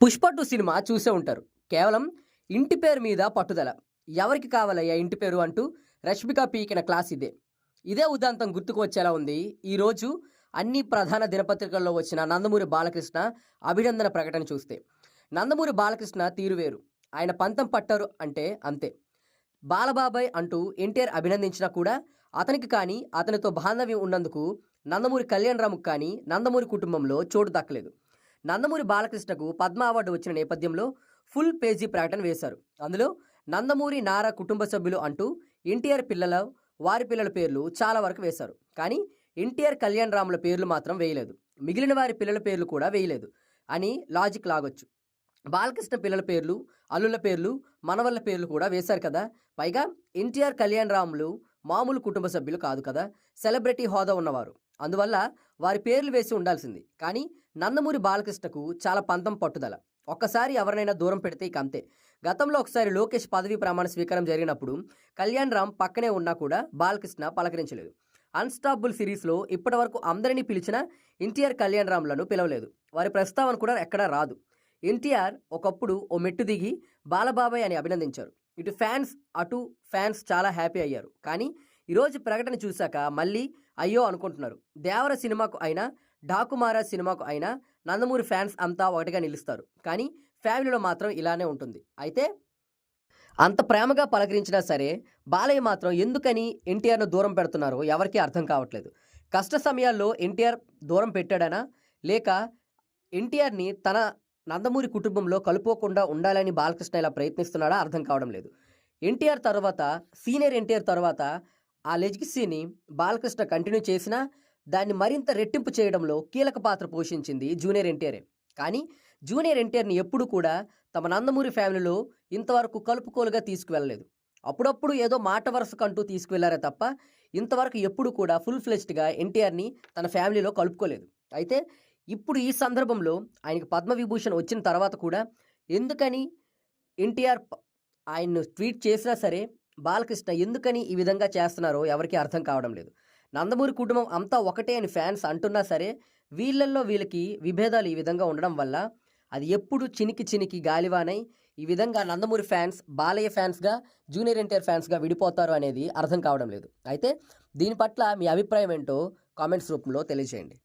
Pushpa two cinema చూసే ఉంటారు. కేవలం ఇంటి పేరు మీద పట్టుదల. ఎవరికి కావాలయ్యా ఇంటి పేరు అంటూ రష్మిక పీకిన క్లాస్ ఇదే. ఇదే ఉదాంతం గుర్తుకు వచ్చేలా ఉంది. ఈరోజు అన్ని ప్రధాన దినపత్రికల్లో వచ్చిన నందమూరి బాలకృష్ణ అభినందన ప్రకటన చూస్తే. నందమూరి బాలకృష్ణ తీరు వేరు. ఆయన పంతం పట్టారు అంటే అంతే. బాలబాబాయ్ అంటూ ఎన్టీఆర్ అభినందించినా కూడా అతనికి కానీ అతనితో బాంధవ్యం ఉన్నందుకు నందమూరి కళ్యాణ్ రాముకు కానీ నందమూరి కుటుంబంలో చోటు దక్కలేదు. నందమూరి బాలకృష్ణకు పద్మ అవార్డు వచ్చిన నేపథ్యంలో ఫుల్ పేజీ ప్రకటన వేశారు. అందులో నందమూరి నారా కుటుంబ సభ్యులు అంటూ ఎన్టీఆర్ పిల్లల వారి పిల్లల పేర్లు చాలా వరకు వేశారు. కానీ ఎన్టీఆర్ కళ్యాణ్ రాముల పేర్లు మాత్రం వేయలేదు. మిగిలిన వారి పిల్లల పేర్లు కూడా వేయలేదు అని లాజిక్ లాగొచ్చు. బాలకృష్ణ పిల్లల పేర్లు అల్లుల పేర్లు మనవళ్ళ పేర్లు కూడా వేశారు కదా. పైగా ఎన్టీఆర్ కళ్యాణ్ రాములు మామూలు కుటుంబ సభ్యులు కాదు కదా. సెలబ్రిటీ హోదా ఉన్నవారు. అందువల్ల వారి పేర్లు వేసి ఉండాల్సింది. కానీ నందమూరి బాలకృష్ణకు చాలా పంతం పట్టుదల. ఒక్కసారి ఎవరినైనా దూరం పెడితే ఇక అంతే. గతంలో ఒకసారి లోకేష్ పదవీ ప్రమాణ స్వీకారం జరిగినప్పుడు కళ్యాణ్ రామ్ పక్కనే ఉన్నా కూడా బాలకృష్ణ పలకరించలేదు. అన్స్టాపుల్ సిరీస్లో ఇప్పటివరకు అందరినీ పిలిచిన ఎన్టీఆర్ కళ్యాణ్ రామ్లను పిలవలేదు. వారి ప్రస్తావన కూడా ఎక్కడా రాదు. ఎన్టీఆర్ ఒకప్పుడు ఓ మెట్టు దిగి బాలబాబాయ్ అని అభినందించారు. ఇటు ఫ్యాన్స్ అటు ఫ్యాన్స్ చాలా హ్యాపీ అయ్యారు. కానీ ఈరోజు ప్రకటన చూశాక మళ్ళీ అయ్యో అనుకుంటున్నారు. దేవర సినిమాకు అయినా డాకుమారా సినిమాకు అయినా నందమూరి ఫ్యాన్స్ అంతా ఒకటిగా నిలుస్తారు. కానీ ఫ్యామిలీలో మాత్రం ఇలానే ఉంటుంది. అయితే అంత ప్రేమగా పలకరించినా సరే బాలయ్య మాత్రం ఎందుకని ఎన్టీఆర్ను దూరం పెడుతున్నారో ఎవరికీ అర్థం కావట్లేదు. కష్ట సమయాల్లో ఎన్టీఆర్ దూరం పెట్టాడనా? లేక ఎన్టీఆర్ని తన నందమూరి కుటుంబంలో కలుపుకోకుండా ఉండాలని బాలకృష్ణ ఇలా ప్రయత్నిస్తున్నాడా అర్థం కావడం లేదు. ఎన్టీఆర్ తర్వాత సీనియర్ ఎన్టీఆర్ తర్వాత ఆ లెజిగ్సీని బాలకృష్ణ కంటిన్యూ చేసినా దాన్ని మరింత రెట్టింపు చేయడంలో కీలక పాత్ర పోషించింది జూనియర్ ఎన్టీఆర్. కానీ జూనియర్ ఎన్టీఆర్ని ఎప్పుడు కూడా తమ నందమూరి ఫ్యామిలీలో ఇంతవరకు కలుపుకోలుగా తీసుకువెళ్ళలేదు. అప్పుడప్పుడు ఏదో మాట వరుసకంటూ తీసుకువెళ్ళారే తప్ప ఇంతవరకు ఎప్పుడు కూడా ఫుల్ ఫ్లెజ్డ్గా ఎన్టీఆర్ని తన ఫ్యామిలీలో కలుపుకోలేదు. అయితే ఇప్పుడు ఈ సందర్భంలో ఆయనకు పద్మవిభూషణ్ వచ్చిన తర్వాత కూడా ఎందుకని ఎన్టీఆర్ ఆయన్ను ట్వీట్ చేసినా సరే బాలకృష్ణ ఎందుకని ఈ విధంగా చేస్తున్నారో ఎవరికీ అర్థం కావడం లేదు. నందమూరి కుటుంబం అంతా ఒకటే అని ఫ్యాన్స్ అంటున్నా సరే వీళ్ళల్లో వీళ్ళకి విభేదాలు ఈ విధంగా ఉండడం వల్ల అది ఎప్పుడు చినికి చినికి గాలివానై ఈ విధంగా నందమూరి ఫ్యాన్స్ బాలయ్య ఫ్యాన్స్గా జూనియర్ ఎన్టీఆర్ ఫ్యాన్స్గా విడిపోతారు అనేది అర్థం కావడం లేదు. అయితే దీని పట్ల మీ అభిప్రాయం ఏంటో కామెంట్స్ రూపంలో తెలియజేయండి.